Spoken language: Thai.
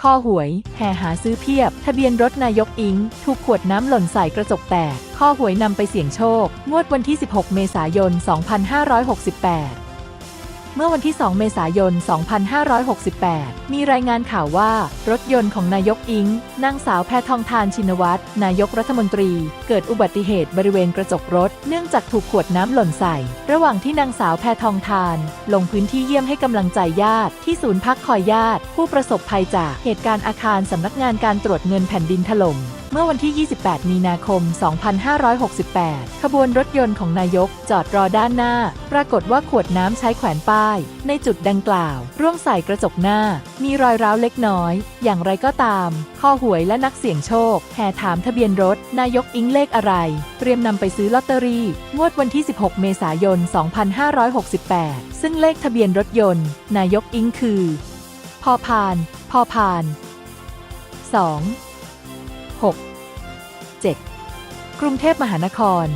คอหวย แห่หาซื้อเพียบ ทะเบียนรถนายกอิง ถูกขวดน้ำหล่นใส่กระจกแตก ข้อหวยนำไปเสี่ยงโชค งวดวันที่ 16 เมษายน 2568 เมื่อวันที่ 2 เมษายน 2568 มีรายงานข่าวว่า รถยนต์ของนายกอิง นางสาวแพทองทานชินวัตร นายกรัฐมนตรี เกิดอุบัติเหตุบริเวณกระจกรถ เนื่องจากถูกขวดน้ำหล่นใส่ ระหว่างที่นางสาวแพทองทาน ลงพื้นที่เยี่ยมให้กำลังใจญาติ ที่ศูนย์พักคอยญาติ ผู้ประสบภัยจากเหตุการณ์อาคารสำนักงานการตรวจเงินแผ่นดินถล่ม เมื่อวันที่ 28 มีนาคม 2568 ขบวนรถยนต์ของนายกจอดรอด้านหน้า ปรากฏว่าขวดน้ำใช้แขวนป้าย ในจุดดังกล่าว ร่วงใส่กระจกหน้า มีรอยร้าวเล็กน้อย อย่างไรก็ตาม ข้อหวยและนักเสี่ยงโชค แห่ถามทะเบียนรถ นายกอิงเลขอะไร เตรียมนำไปซื้อลอตเตอรี่ งวดวันที่ 16 เมษายน 2568 ซึ่งเลขทะเบียนรถยนต์ นายกอิงคือ พอพาน พอพาน 2 6 7 กรุงเทพมหานคร